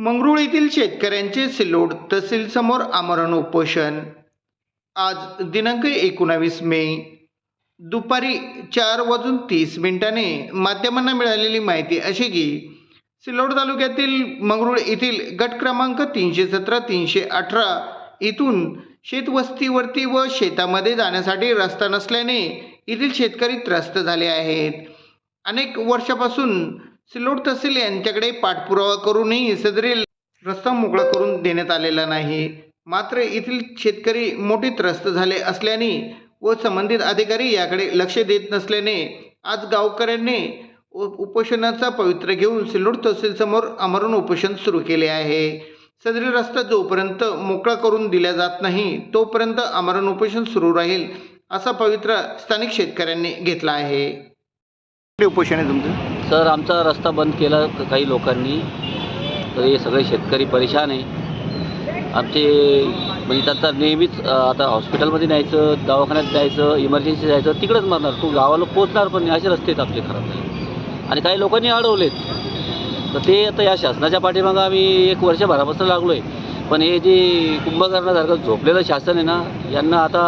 मंगरुळ येथील शेतकऱ्यांचे सिल्लोड तहसील समोर आमरण उपोषण. आज दिनांक एकोणावीस मे. दुपारी चार वाजून तीस मिनिटाने माध्यमांना मिळालेली माहिती अशी की सिल्लोड तालुक्यातील मंगरुळ येथील गट क्रमांक तीनशे सतरा तीनशे अठरा इथून शेतवस्तीवरती व शेतामध्ये जाण्यासाठी रस्ता नसल्याने येथील शेतकरी त्रस्त झाले आहेत. अनेक वर्षापासून सिल्लोड तहसील यांच्याकडे पाठपुरावा करूनही सदरील रस्ता मोकळा करून देण्यात आलेला नाही. मात्र येथील शेतकरी मोठी त्रस्त झाले असल्याने व संबंधित अधिकारी याकडे लक्ष देत नसल्याने आज गावकऱ्यांनी उपोषणाचा पवित्र घेऊन सिल्लोड तहसीलसमोर अमरण आमरण उपोषण सुरू केले आहे. सदरील रस्ता जोपर्यंत मोकळा करून दिला जात नाही तोपर्यंत आमरण उपोषण सुरू राहील असा पवित्र स्थानिक शेतकऱ्यांनी घेतला आहे. उपोषण आहे तुमचं? सर आमचा रस्ता बंद केला काही लोकांनी. तर हे सगळे शेतकरी परेशान आहे. आमचे म्हणजे त्यांचा नेहमीच आता हॉस्पिटलमध्ये न्यायचं दवाखान्यात जायचं इमर्जन्सी जायचं तिकडंच मारणार. तू गावाला पोचणार पण नाही. असे रस्ते आहेत आपले खराब आणि काही लोकांनी अडवलेत. तर ते आता या शासनाच्या पाठीमागं आम्ही एक वर्षभरापासून लागलो आहे पण हे जे कुंभकर्णासारखं झोपलेलं शासन आहे ना यांना आता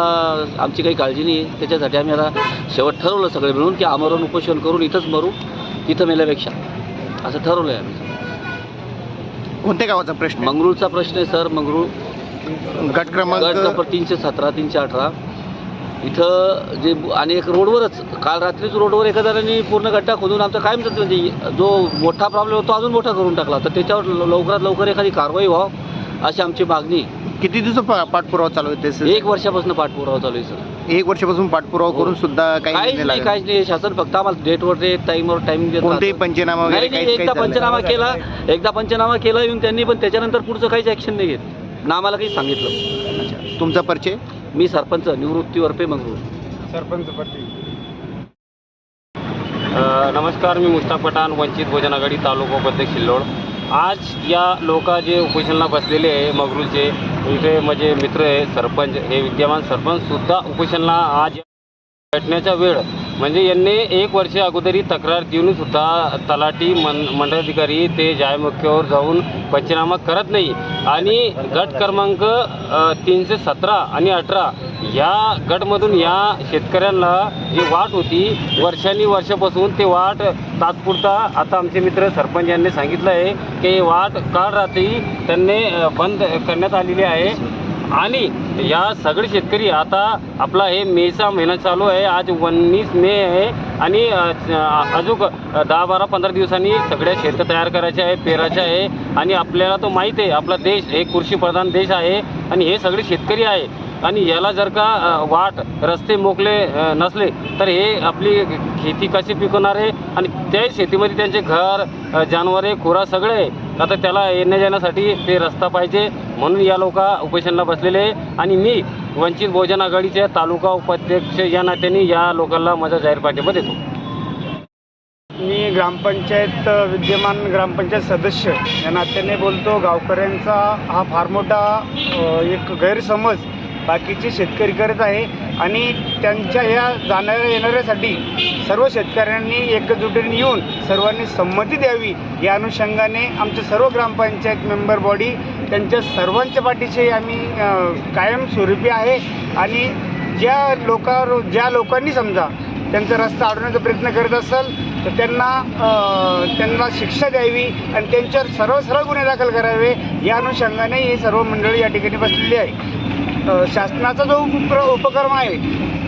आमची काही काळजी नाही. आहे त्याच्यासाठी आम्ही आता शेवट ठरवलं सगळे मिळून की आमरण उपोषण करून इथंच मरू. तिथं मेल्यापेक्षा. असं ठरवलं आहे आम्ही. कोणत्या गावाचा प्रश्न? मंगरूळचा प्रश्न आहे सर. मंगरूळ. गट गट क्रमांक नंबर तीनशे सतरा तीनशे अठरा. इथं जे आणि एक रोडवरच काल रात्रीच रोडवर एका जणांनी पूर्ण गड्डा खोदून आमचा कायमच म्हणजे जो मोठा प्रॉब्लेम होतो अजून मोठा करून टाकला. तर त्याच्यावर ल- लवकरात लवकर एखादी कारवाई व्हावं अशी आमची मागणी आहे. किती दिवस पाठपुरावा चालू आहे त्याचं? एक वर्षापासून पाठपुरावा चालू आहे सर एक वर्षापासून पाठपुरावा हो. करून सुद्धा काही काहीच निर्णय नाही लागला काहीच नाही. शासन फक्त आम्हाला डेटवर डेट टाईमवर टाईम देत कोणतेही राहतं. पंचनामा वगैरे नाही नाही काहीच एकदा पंचनामा केला एकदा पंचनामा केला येऊन त्यांनी पण त्याच्यानंतर पुढचं काहीच ऍक्शन नाही घेत. ना आम्हाला काही सांगितलं. तुमचा परिचय? मी सरपंच निवृत्तीवरपे मंगरूळ. सरपंच नमस्कार मी मुस्ताक पठाण वंचित बहुजन आघाडी तालुका उपाध्यक्ष शिल्लोड. आज या लोक जे उपोषणाला बसलेले आहे मगरूचे इथे माझे मित्र आहे सरपंच हे विद्यमान सरपंचसुद्धा उपोषणाला आज भेटण्याचा वेळ. म्हणजे यांनी एक वर्ष अगोदरी तक्रार देऊन सुद्धा तलाठी मन मंडळाधिकारी ते जायमुख्यावर जाऊन पंचनामा करत नाही. आणि गट क्रमांक तीनशे सतरा आणि अठरा या गटमधून या शेतकऱ्यांना जी वाट होती वर्षांनी वर्षापासून ते वाट तात्पुरता आता आमचे मित्र सरपंच यांनी सांगितलं आहे की वाट काल रात्री त्यांनी बंद करण्यात आलेली आहे. आणि या सगळे शेतकरी आता आपला हे मेचा महिना चालू आहे. आज उन्नीस मे आहे आणि अजून दहा बारा पंधरा दिवसांनी सगळ्या शेतं तयार करायचे आहे पेरायचे आहे. आणि आपल्याला तो माहीत आहे आपला देश हे कृषीप्रधान देश आहे. आणि हे सगळे शेतकरी आहे. आणि याला जर का वाट रस्ते मोकले नसले तर हे आपली खेती कशी पिकवणार आहे आणि त्या शेतीमध्ये त्यांचे घर जनावरे खुरा सगळे आहे. आता त्याला येण्या जाण्यासाठी ते रस्ता पाहिजे म्हणून या लोक उपेशनला बसलेले आहे. आणि मी वंचित बहुजन आघाडीचे तालुका उपाध्यक्ष या नात्याने या लोकांना माझा जाहीर पाठिंबा देतो. मी ग्रामपंचायत विद्यमान ग्रामपंचायत सदस्य या नात्याने बोलतो. गावकऱ्यांचा हा फार मोठा एक गैरसमज बाकीचे शेतकरी करत आहे. आणि त्यांच्या ह्या जाणाऱ्या येणाऱ्यासाठी सर्व शेतकऱ्यांनी एकजुटीने येऊन सर्वांनी संमती द्यावी. या अनुषंगाने आमचे सर्व ग्रामपंचायत मेंबर बॉडी त्यांच्या सर्वांच्या पाठीशी आम्ही कायम कायमस्वरूपी आहे. आणि ज्या लोकांवर ज्या लोकांनी समजा त्यांचा रस्ता अडवण्याचा प्रयत्न करत असेल तर त्यांना त्यांना शिक्षा द्यावी आणि त्यांच्यावर सर्व सरळ गुन्हे दाखल करावे. या अनुषंगाने ही सर्व मंडळी या ठिकाणी बसलेली आहे. शासनाचा जो उप्र उपक्रम आहे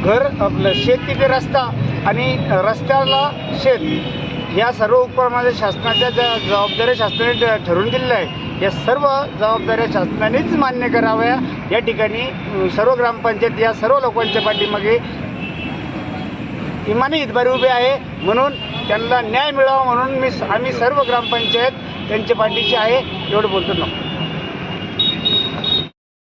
घर आपलं शेत तिथे रस्ता आणि रस्त्याला शेत या सर्व उपक्रमाच्या शासनाच्या ज्या जबाबदाऱ्या शासनाने ठरवून दिलेल्या आहे या सर्व जबाबदाऱ्या शासनानेच मान्य कराव्या. या ठिकाणी सर्व ग्रामपंचायत या सर्व लोकांच्या पाठीमागे इमानी हितबारी उभे आहे. म्हणून त्यांना न्याय मिळावा म्हणून मी आम्ही सर्व ग्रामपंचायत त्यांच्या पाठीशी आहे. एवढं बोलतो. ना